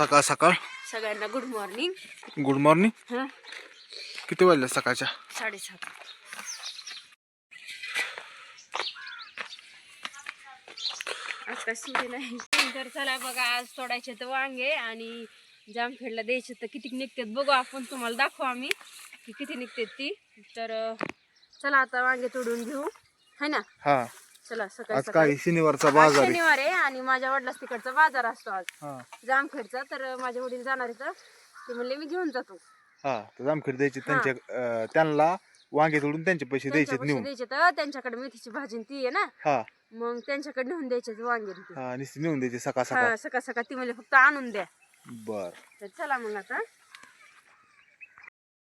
सकाळ सकाळ? सगळ्यांना गुड मॉर्निंग गुड मॉर्निंग किती वाजल्या सकाळच्या? साडेसात. काय सुटी नाही. तर चला बघा आज तोडायचे तर वांगे आणि जामखेडला द्यायचे तर किती निघतात बघू आपण. तुम्हाला दाखवू आम्ही की किती निघतात ती. तर चला आता वांगे तोडून घेऊ. है ना? हा. चला सकाळी आज सकाळी. काय? शनिवारचा आज बाजार आहे. शनिवार आहे आणि माझ्या वडिलाच तिकडचा बाजार असतो आज. हा. जामखेडचा. तर माझे वडील जाणार आहेत ते म्हणले मी घेऊन जातो. हा तर जामखेड द्यायचे त्यांच्या अं, त्यांना वांगे तोडून त्यांचे पैसे द्यायचे त्यांच्यापाशी नेऊन. द्यायचे तर त्यांच्याकडे मेथीची भाजी आणि ती आहे ना. हा. मग त्यांच्याकडे नेऊन द्यायचे ते वांगे आणि ते. हा नुसते नेऊन द्यायचे सकाळ सकाळ हा सकाळ. सकाळ ती म्हणजे फक्त आणून द्या. बर. तर चला मग आता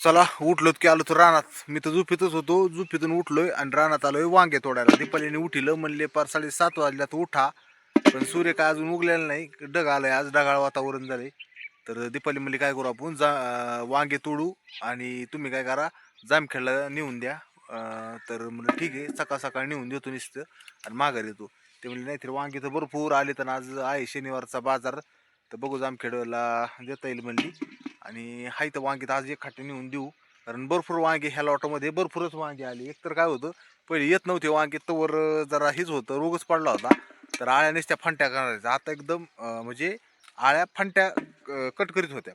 चला उठलो की आलो तर रानात. मी तर झोपेतच होतो. झोपेतून उठलोय आणि रानात आलोय वांगे तोडायला. दीपालीने उठिलं म्हणले पार साडेसात वाजल्यात उठा. पण सूर्य काय अजून उगलेला नाही. ढग आलाय आज ढगाळ वातावरण झाले तर दीपाली म्हणली काय करू आपण? जा वांगे तोडू आणि तुम्ही काय करा जामखेडला नेऊन द्या. तर म्हणलं ठीक आहे सकाळ सकाळ नेऊन देतो नुसतं आणि माघार येतो. ते म्हणले नाहीतर वांगे तर भरपूर आले तर आज आहे शनिवारचा बाजार. तर बघू जामखेडला देता येईल म्हणली. आणि हाय तर वांगे तर आज एक खाटी नेऊन देऊ. कारण भरपूर वांगे ह्या लॉटमध्ये भरपूरच वांगे आले. एकतर काय होतं पहिले येत नव्हते वांगे तवर जरा हेच होतं रोगच पडला होता. तर आळ्या नुसत्या फंट्या करायच्या. आता एकदम म्हणजे आळ्या फंट्या कट करीत होत्या.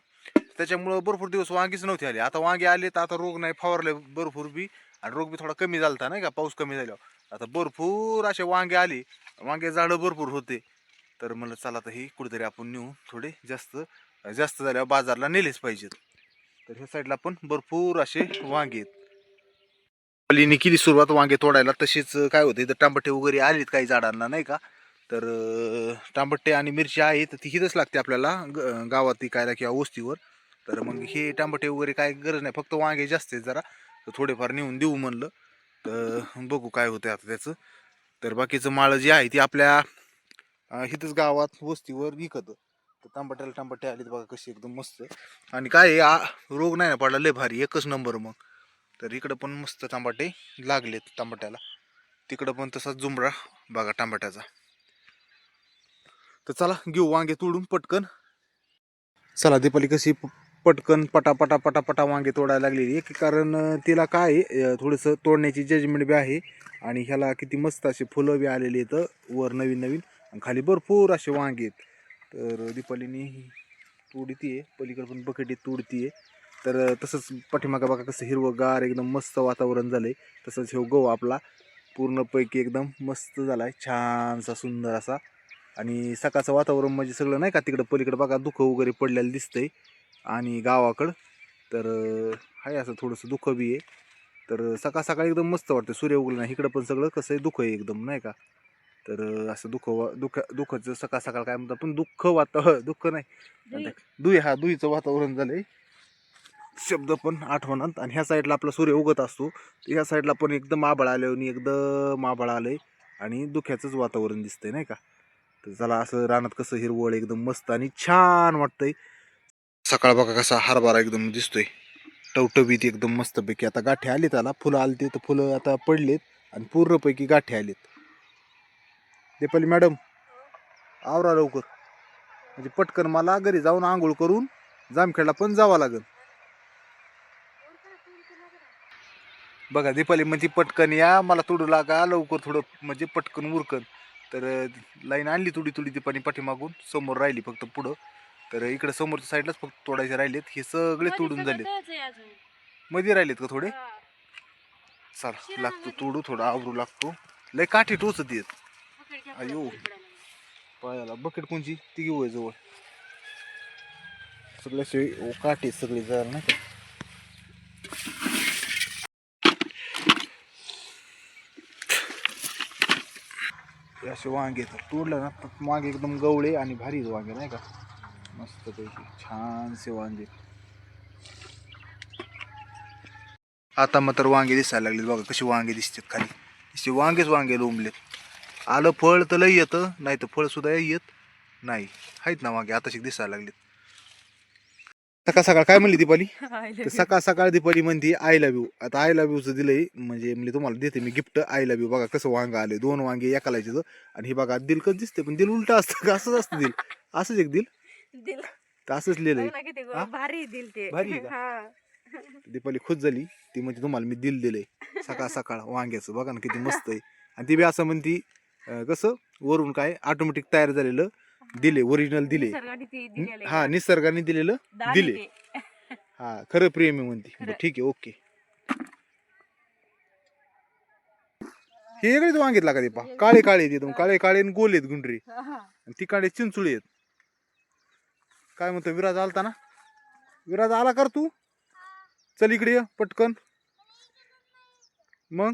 त्याच्यामुळं भरपूर दिवस वांगीच नव्हते आले. आता वांगे आले तर आता रोग नाही फवारले भरपूर बी. आणि रोग बी थोडा कमी झालता नाही का? पाऊस कमी झाल्यावर. आता भरपूर असे वांगे आले. वांगे झाडं भरपूर होते. तर म्हणलं चला आता हे कुठेतरी आपण नेऊ. थोडे जास्त जास्त झाल्यावर बाजारला नेलेच पाहिजेत. तर ह्या साईडला पण भरपूर असे वांगे आहेत. पलीने केली सुरुवात वांगे तोडायला. तसेच काय होतं इथं टांबटे वगैरे आलेत काही झाडांना नाही का? तर अं, टांबटे आणि मिरची आहे तर ती हिथंच लागते आपल्याला ग- गावात कायला किंवा वस्तीवर. तर मग हे टांबटे वगैरे काय गरज नाही फक्त वांगे जास्त आहेत जरा. तर थोडेफार नेऊन देऊ म्हणलं. तर बघू काय होतं आता त्याचं. तर बाकीचं माळं जे आहे ती आपल्या इथंच गावात वस्तीवर विकत. तर तांबट्याला तांबट्या आलेत बघा कशी एकदम मस्त. आणि काय आहे, आ रोग नाही ना पडला लय भारी एकच नंबर मग. तर इकडं पण मस्त तांबटे लागलेत तांबट्याला. तिकडं पण तसाच जुमरा बघा तांबट्याचा. तर चला घेऊ वांगे तोडून पटकन. चला दीपाली कशी प- पटकन पटा पटा पटा पटा वांगे तोडायला लागलेली एक कारण तिला काय आहे, थोडंसं तोडण्याची जजमेंट बी आहे. आणि ह्याला किती मस्त अशी फुलं बी आलेली आहेत वर नवीन नवीन आणि खाली भरपूर असे वांगे आहेत. तर दीपालीने तोडती आहे पलीकडे पण बकेटी तोडती आहे तर तसंच पाठीमागं बघा कसं हिरवंगार एकदम मस्त वातावरण झालं आहे तसंच हे गहू आपला पूर्णपैकी एकदम मस्त झाला आहे छानसा सुंदर असा. आणि सकाळचं वातावरण म्हणजे सगळं नाही का तिकडं पलीकडं बघा दुःख वगैरे पडलेलं दिसतंय. आणि गावाकडं. तर आहे असं थोडंसं दुःख बी आहे. तर सकाळ सकाळी एकदम मस्त वाटतं सूर्य उगलं नाही. इकडं पण सगळं कसं आहे दुःख आहे एकदम नाही का? तर असं दुःख दुःख दुःखाचं सकाळ सकाळ काय म्हणतात पण दुःख वाता दुःख नाही. दुई हा दुईचं वातावरण झालंय. शब्द पण आठवणात. आणि ह्या साईडला आपला सूर्य उगत असतो. ह्या साईडला पण एकदम आभाळ आल्यावर एकदम आभाळ आलंय. आणि दुःख्याचंच वातावरण दिसतंय नाही का? तर चला असं रानात कसं हिरवळ एकदम मस्त आणि छान वाटतंय. सकाळ बघा कसा हरभरा एकदम दिसतोय. टवटवीत एकदम मस्तपैकी. आता गाठी आली त्याला. फुलं आली तर फुलं आता पडलेत. आणि पूर्णपैकी गाठी आलीत. दीपाली मॅडम आवरा लवकर. म्हणजे पटकन मला घरी जाऊन आंघोळ करून जामखेडला पण जावं लागेल. बघा दीपाली म्हणजे पटकन या मला तोडू लागा लवकर थोडं म्हणजे पटकन उरकन. तर लाईन आणली थोडी थोडी दीपाली पाठीमागून समोर राहिली फक्त पुढं. तर इकडे समोरच्या साईडलाच फक्त तोडायचे राहिलेत हे सगळे तोडून झालेत. मध्ये राहिलेत का थोडे? चला लागतो तोडू थोडं आवरू लागतो. लय काठी टोचत येत आयो. पायाला बकेट कोणची? ती घेऊ जवळ. सगळ्याशिवाय ओ काटे सगळे जरा नाही का? असे वांगे तर तोडलं ना तर मागे एकदम गवळे आणि भारी वांगे नाही का? मस्त पैकी छानसे वांगे. आता मात्र वांगे दिसायला लागले बघा कशी वांगे दिसतात खाली. असे वांगेच वांगे लोंबलेत. आलं फळ तर लई येतं नाही तर फळ सुद्धा येत नाही. आहेत ना वांगे आता दिसायला लागलेत. सकाळ सकाळ काय म्हणली दीपाली? तर सकाळ सकाळ दीपाली म्हणते आय लव्ह यू. आता आय लव्ह यूचं दिलंय म्हणजे म्हणजे तुम्हाला देते मी गिफ्ट आय लव्ह यू. बघा कसं वांग आले दोन वांगे एकाला यायचं आणि हे बघा दिल कसं दिसते पण दिल उलट असतं का? असंच असतं दिल. असंच एक दिल? तर असंच लिहिलंय? भारी भारी का? दीपाली खुश झाली. ती म्हणजे तुम्हाला मी दिल दिलंय. सकाळ सकाळ वांग्याचं. बघा ना किती मस्त आहे. आणि ती बी असं म्हणती कसं वरून काय ऑटोमॅटिक तयार झालेलं दिले ओरिजिनल दिले. ती हा. निसर्गाने दिलेलं दिले. ते. हा खरं प्रेम म्हणते. ठीक आहे ओके. हे वेगळेच वांगितला का दीपा काळे काळे आहेत एकदम काळे काळे आणि गोल आहेत गुंडरी. आणि ती काळे चिंचुळी आहेत. काय म्हणतो विराज आलता ना? विराज आला कर तू. चल इकडे ये पटकन. मग?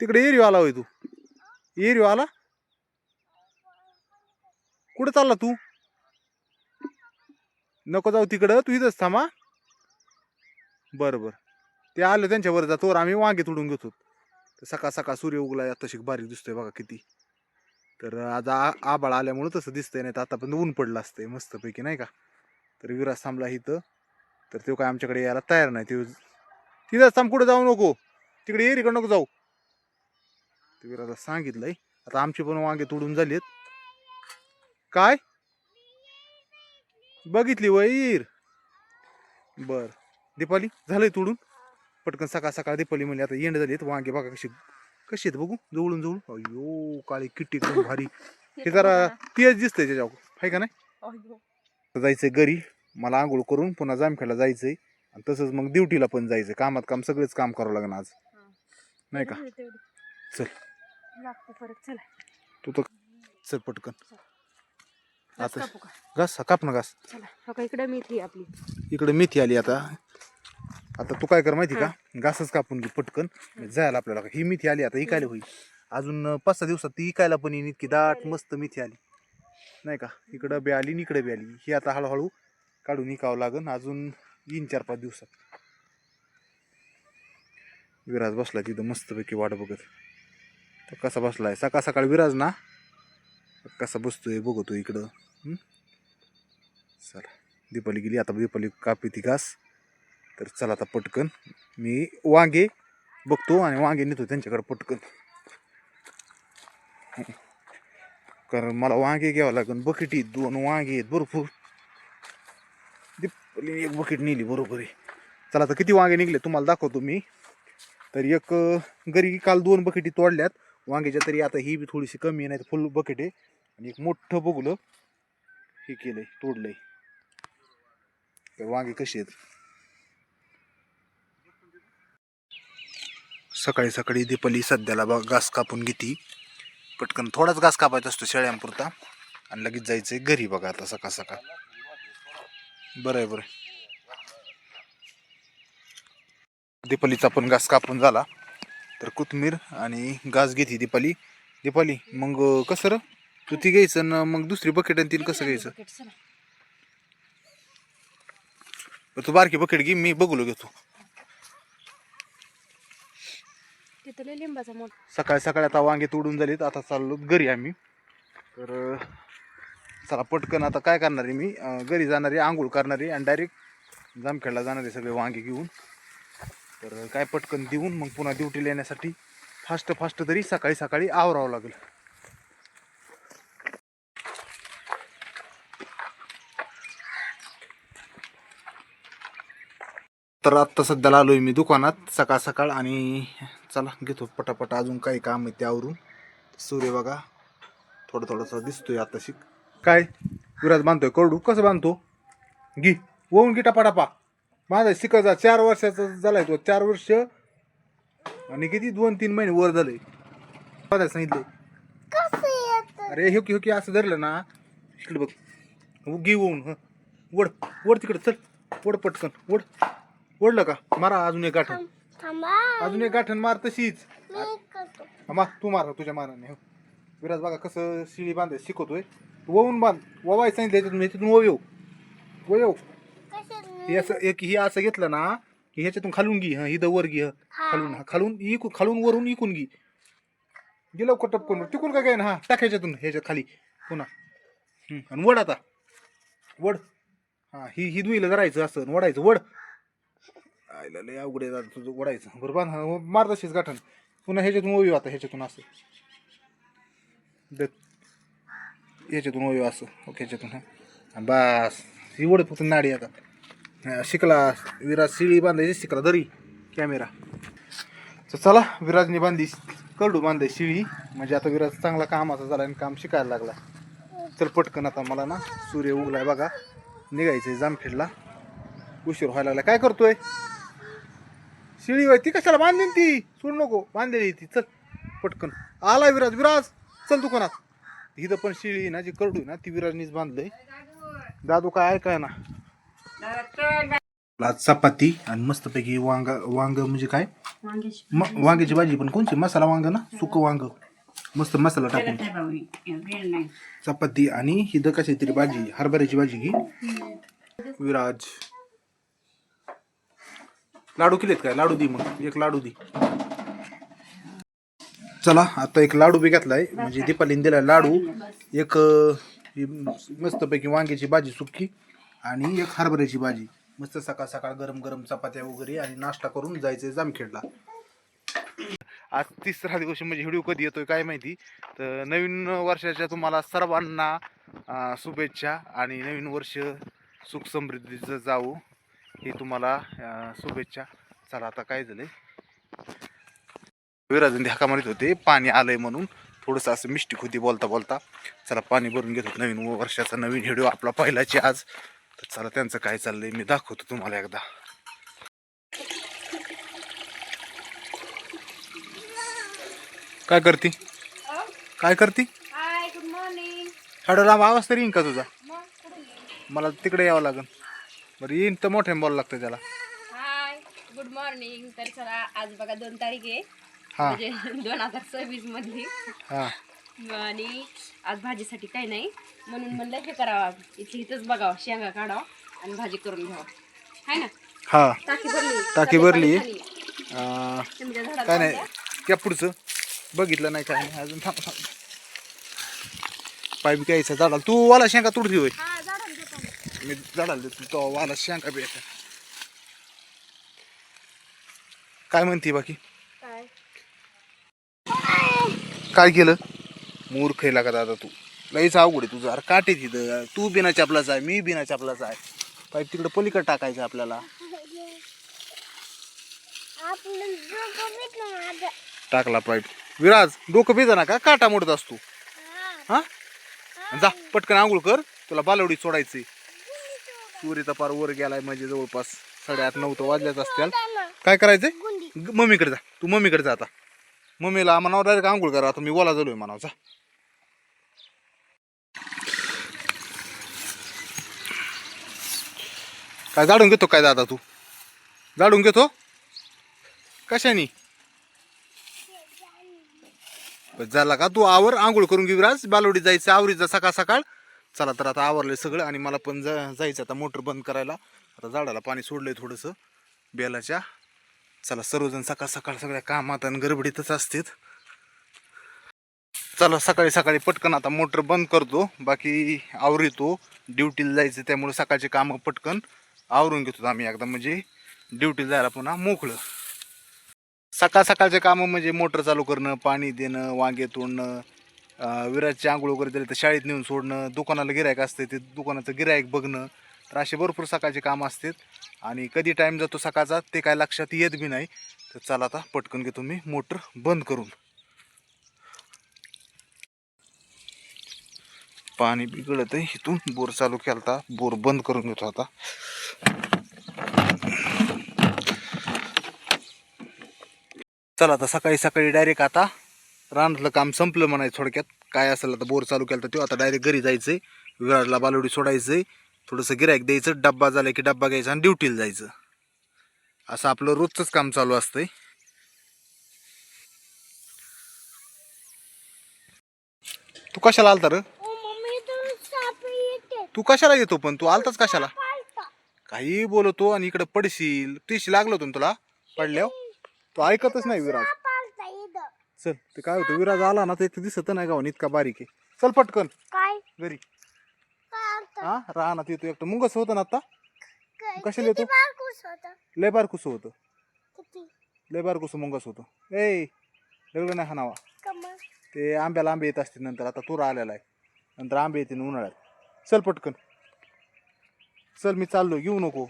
तिकडे एरिओ आला होय तू. एरिओ आला कुठं चालला तू? नको जाऊ तिकडं तू इथंच थांबा. बरं बरं. ते आलं त्यांच्यावर जातो आम्ही वांगे तोडून घेतो. सकाळ सकाळ सूर्य उगला तशी बारीक दिसतोय बघा किती. तर आज आ आबाळ आल्यामुळं तसं दिसतंय नाही तर आतापर्यंत ऊन पडलं असतंय मस्तपैकी नाही का? तर विराज थांबला इथं. तर तो काय आमच्याकडे यायला तयार नाही तो तिथंच थांब कुठं जाऊ नको. तिकडे एरीकडे नको जाऊ. ते विराजा सांगितलंय. आता आमची पण वांगे तोडून झालीत. काय? बघितली वैर बर. दीपाली झालंय तोडून? पटकन सकाळ सकाळ दीपाली म्हणली आता एंड झाली वांगे बघा कशी कशी आहेत बघू जवळून जवळ अयो काळी किट्टी एकदम भारी. हे जरा तेच दिसतंय त्याच्यावर. आहे का नाही? जायचंय घरी. मला आंघोळ करून पुन्हा जामखेडला जायचंय. आणि तसंच मग ड्युटीला पण जायचंय. कामात काम सगळेच काम करावं लागणार आज. नाही का. चल. लागतं परत चला. तू तर चल पटकन. घास आता कापू का? घास काप ना घास. चला. हो का इकडे मेथी आपली. इकडे मेथी आली आता. आता तू काय कर माहिती का? घासच कापून घे पटकन. जायला आपल्याला ही मेथी आली आता इकायला होईल? अजून पाच सहा दिवसात ती इकायला पण येईल इतकी दाट मस्त मेथी आली. नाही का? इकडं बी आली आणि इकडे बी आली. ही आता हळूहळू काढून इकावं लागन. अजून येईन चार पाच दिवसात. विराज बसला तिथं मस्तपैकी वाट बघत. तर कसा बसलाय? सकाळ सकाळ विराज ना? कसा बसतोय बघतो इकडं. चला दीपाली गेली. आता दीपाली कापी ती घास. तर चला आता पटकन. मी वांगे बघतो आणि वांगे नेतो त्यांच्याकडे पटकन. कारण मला वांगे घ्यावं लागेल बकेटी दोन वांगे आहेत भरपूर. दीपाली एक बकेट नेली बरोबर आहे. चला आता किती वांगे निघले तुम्हाला दाखवतो मी. तर एक अं, घरी काल दोन बकेटी तोडल्यात. वांग्याच्या तरी आता ही बी थोडीशी कमी आहे नाही तर फुल बकेट आहे. आणि एक मोठं बघलं हे केलंय तोडलंय. तर वांगे कशी आहेत? सकाळी सकाळी दीपाली सध्याला बा घास कापून घेती. पटकन थोडाच घास कापायचा असतो शेळ्यांपुरता. आणि लगेच जायचंय घरी बघा आता सकाळ सकाळ. बरं आहे बरं आहे. दीपालीचा पण घास कापून झाला. तर कोथमीर आणि घास घेते दीपाली. दीपाली मग कसं र? तू ती घ्यायचं ना मग दुसरी बकेट आणि तीन कसं घ्यायचं. तू बारकी बकेट घे मी बघलो घेतो. सकाळी सकाळी आता वांगे तोडून झालीत आता चाललो घरी आम्ही. तर चला पटकन आता काय करणार आहे मी? घरी जाणार आहे आंघोळ करणार आहे आणि डायरेक्ट जामखेडला जाणार आहे सगळे वांगे घेऊन. तर काय पटकन देऊन मग पुन्हा ड्युटीला येण्यासाठी फास्ट फास्ट तरी सकाळी सकाळी आवरावं लागेल. तर आत्ता सध्याला आलोय मी दुकानात सकाळ सकाळ आणि चला घेतो पटापट. अजून काही काम आहे त्यावरून सूर्य बघा थोडं थोडंसं दिसतोय आताशी. काय? विराज बांधतोय करडू? कसं बांधतो? घी वळून घे टपाटपा. माझा शिकायचा चार वर्षाचा झालाय तो चार वर्ष. आणि किती? दोन तीन महिने वर झालंय. बघायला सांगितलंय. अरे हे की हे की असं धरलं ना इकडे बघ. हो, घे वळून हं. वड वड तिकडे चल. वड पटकन वड. ओढलं का? मारा अजून एक गाठण. अजून एक गाठण मार तशीच. हा, मार तू मार तुझ्या मानाने हो. विराज बघा कसं शिळी बांधाय शिकवतोय. तू वळून बांध. ववाय सांगितलं याच्यातून याच्यातून वव येऊ. वळ येऊ. हे असं एक हे असं घेतलं ना की ह्याच्यातून खालून घे हा इथं वर घे हं. खालून हा खालून इकून खालून वरून इकून घे. गेलो टपकून टिकून का काय ना हा टाक ह्याच्यातून ह्याच्यात खाली पुन्हा. हं, आणि वड आता. वड. हा ही ही दुईला धरायचं असं आणि वडायचं वड. आयला लय अवघड आहे दादा तुझं ओढायचं बरोबर हा मार तशीच गाठण पुन्हा ह्याच्यातून ओवी आता ह्याच्यातून असं. दे. ह्याच्यातून ओवी असं ओके ह्याच्यातून हा. बस एवढं फक्त नाडी आता. हा, शिकला विराज शिळी बांधायची शिकला दरी कॅमेरा तर चला विराजने बांधली करडू बांधाय शिळी. म्हणजे आता विराज चांगला कामाचा झाला आणि काम शिकायला लागला. चल पटकन आता मला ना सूर्य उगलाय बघा. निघायचंय जामखेडला. उशीर व्हायला लागला. काय करतोय? शिळी होय ती कशाला बांधली ती? सोड नको बांधलेली ती. चल पटकन. आला विराज विराज. चल दुकानात. इथं पण शिळी ना जी करडू ना ती विराजनीच बांधलंय. दादू काय ऐकाय ना आज चपाती आणि मस्तपैकी वांग वांग म्हणजे काय? म- वांग्याची भाजी पण कोणची? मसाला वांग ना? सुक वांग. मस्त मसाला टाकून. चपाती आणि हिथं कशी तरी भाजी हरभऱ्याची भाजी घे. विराज. लाडू केलेत काय? लाडू दे मग. एक लाडू दे. चला आता एक लाडू बी घेतलाय. म्हणजे दीपालीने दिलाय लाडू. एक अं, ही मस्तपैकी वांग्याची भाजी सुक्की आणि एक हरभऱ्याची भाजी. मस्त सकाळ सकाळ गरम गरम चपात्या वगैरे आणि नाश्ता करून जायचंय जामखेडला. आज तिसरा दिवस म्हणजे व्हिडिओ कधी येतोय काय माहिती? तर नवीन वर्षाच्या तुम्हाला सर्वांना शुभेच्छा आणि नवीन वर्ष सुख समृद्धीचं जावो. हे तुम्हाला शुभेच्छा. चला आता काय झालंय? विराजन ध्याका मारित होते. पाणी आलंय म्हणून थोडंसं असं मिस्टिक होती बोलता बोलता चला पाणी भरून घेतो नवीन वर्षाचा नवीन व्हिडिओ आपला पहिलाची आज. तर चला त्यांचं काय चाललंय मी दाखवतो तुम्हाला एकदा. काय करती? काय करती? हाय गुड मॉर्निंग थोडा लांब आवाज तरी येईन का तुझा? मग? मला तिकडे यावं लागेल. बरं येईन तर मोठ्या बोलावं लागतं त्याला. हाय गुड मॉर्निंग तर चला आज बघा दोन तारीख आहे. हां. म्हणजे दोन हजार सव्वीस मधली. हां. आणि आज भाजीसाठी काही नाही. म्हणून म्हणलं हे करावं इथे इथंच बघावं शेंगा काढावं आणि भाजी करून घ्यावं हाय ना? हां. टाकी भरली. टाकी भरली. पाणी खाली. अं, तुमच्या झाडाला काय नाही? त्या पुढचं. बघितलं नाही काय नाही. अजून थांब थांब. पाईप घ्यायचं झाडाला. तू वाला शेंगा तुडती होय. हा झाडाला देतो. ना. मी झाडाला देतो. तो वाला शेंगा बी. काय म्हणते बाकी? काय? काय केलं? मूर्ख आहे का दादा तू. लईच अवघड आहे तुझं. अरे काटे तिथं. तू बिना चपलाच आहे मी बिना चपलाच आहे. पाईप तिकडे पलीकडे टाकायचं आपल्याला. टाकला पाईप विराज डोकं भिजा ना का? काटा मोडत असतो. हा. जा पटकन आंघोळ कर. तुला बालवडी सोडायची सूर्यचा पार वर गेलाय म्हणजे जवळपास साडेआठ नऊ तर वाजल्याच असतील. काय करायचंय? मम्मीकडे जा. तू मम्मीकडे जा आता. मम्मीला म्हणावं डायरेक्ट आंघोळ करा. आता मी बोला झालोय म्हणावं. जा. काय जाडून घेतो काय दादा तू? जाडून घेतो? कशानी? झाला का? तू आवर आंघोळ करून घेऊ राज बालवडी जायचं आवरीचा सकाळ सकाळ. चला तर आता आवरलंय सगळं आणि मला पण जा जायचं आता मोटर बंद करायला. आता झाडाला पाणी सोडलंय थोडंसं बेलाच्या. चला सर्वजण सकाळ सकाळ सगळ्या कामात आणि गडबडीतच असतात. चला सकाळी सकाळी पटकन आता मोटर बंद करतो. बाकी आवरितो ड्युटीला जायचं त्यामुळे सकाळचे कामं पटकन. आवरून घेतो आम्ही एकदा म्हणजे ड्युटी जायला पुन्हा मोकळं. सकाळ सकाळचे कामं म्हणजे मोटर चालू करणं पाणी देणं वांगे तोडणं विराजची आंघोळ वगैरे दिली तर शाळेत नेऊन सोडणं दुकानाला गिरायक असते ते दुकानाचं गिरायक बघणं तर असे भरपूर सकाळचे कामं असतात. आणि कधी टाईम जातो सकाळचा ते काय लक्षात येत बी नाही. तर चला आता पटकन घेतो मी मोटर बंद करून. पाणी बिघडत आहे. इथून बोर चालू केलता. बोर बंद करून घेतो आता. चला आता सकाळी सकाळी डायरेक्ट आता रानातलं काम संपलं म्हणायचं थोडक्यात. काय असेल आता बोर चालू केलं तर तो आता डायरेक्ट घरी जायचंय. विराजला बालवडी आहे थोडंसं गिरायक द्यायचं. डब्बा झाला की डब्बा घ्यायचा आणि ड्युटीला जायचं. असं आपलं रोजचंच काम चालू असतंय. तू कशाला आलता र? तू कशाला येतो पण? तू आलताच कशाला? काही बोलतो आणि इकडे पडशील. टिशी लागलं होतं ना तुला? पडल्यावर? तो ऐकतच नाही विराज. चल ते काय होतं? विराज आला ना तर दिसत नाही गावान इतका बारीक आहे. चल पटकन. काय? घरी. हा? राहणार येतो एकटं. मुंगस होतं ना आता कशाला येतो? लय बारकुस होतं. लय बारकुस मुंगस होतं. ए लगलं नाही हाणावा. कमा ते आंब्याला आंबे येत असतील नंतर. आता तूर आलेला आहे. नंतर आंबे येतील उन्हाळ्यात. चल पटकन. चल मी चाललो घेऊ नको.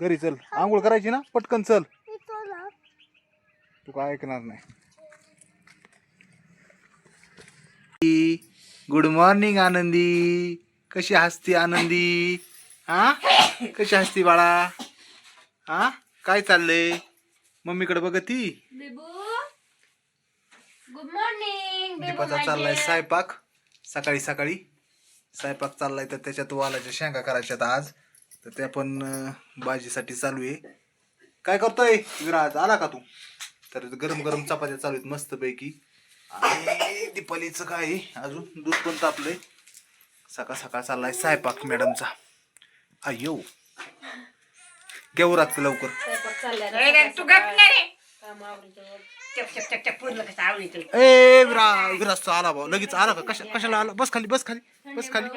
घरी चल. आंघोळ करायची ना? पटकन चल. तू काय ऐकणार नाही. गुड मॉर्निंग आनंदी. कशी हसती आनंदी? हा? कशी हसती बाळा? हा? काय चाललंय? मम्मीकडे बघती? गुड मॉर्निंग दीपाचा चाललाय स्वयंपाक. सकाळी सकाळी. स्वयंपाक चाललाय तर त्याच्यात वालाच्या शेंगा करायच्यात आज. तर त्या पण भाजीसाठी चालू आहे. काय करतोय? विराज आला का तू? तर गरम गरम चपात्या चालू आहेत मस्त पैकी आणि दीपालीचं काय आहे, अजून दूध पण तापलंय. सकाळ सकाळ चाललाय स्वयंपाक मॅडमचा. अय्यो. घेऊ लागतं लवकर. तू ए विरा विराज आला भाऊ. लगेच आला का? कशा कशाला आला? बस खाली बस खाली बस खाली.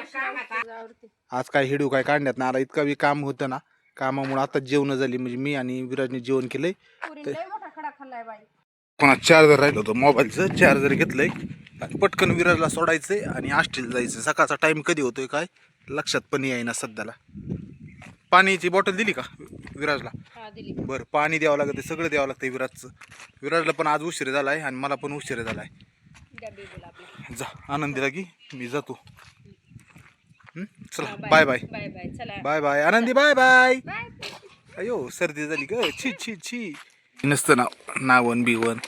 आज काय हिडू काय काढण्यात ना आला. इतका बी काम होतं ना. कामामुळे आता जेवण झाली. म्हणजे मी आणि विराजने जेवण केलंय. मोठा खडा खाल्लाय बाई. पुन्हा चार्जर राहिलं होतं? मोबाईलचं चार्जर घेतलंय. आणि पटकन विराजला सोडायचंय आणि आष्टीला जायचं सकाळचा टाइम कधी होतोय काय? लक्षात पण येईना सध्याला. पाण्याची बॉटल दिली का विराजला? बरं पाणी द्यावं लागतं सगळं द्यावं लागतं विराजचं. विराजला पण आज उशीर झालाय आणि मला पण उशीर बेबूला आपल्या जा आनंदीला की मी जातो? चला बाय बाय बाय बाय चला. बाय बाय आनंदी बाय बाय बाय अयो सर्दी झाली ग. छी छी छी. नसतं नाव नावन बिवन